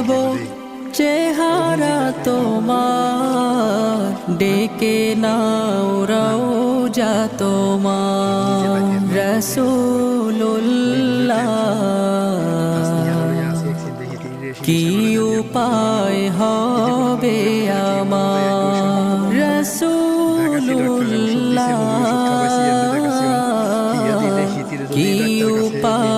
দেখব চেহারা তোমার। ডেকে নাও রাও যা তোমার। রসুল্লাহ কি উপায় হবে আমার? রসুল্লা কি উপায়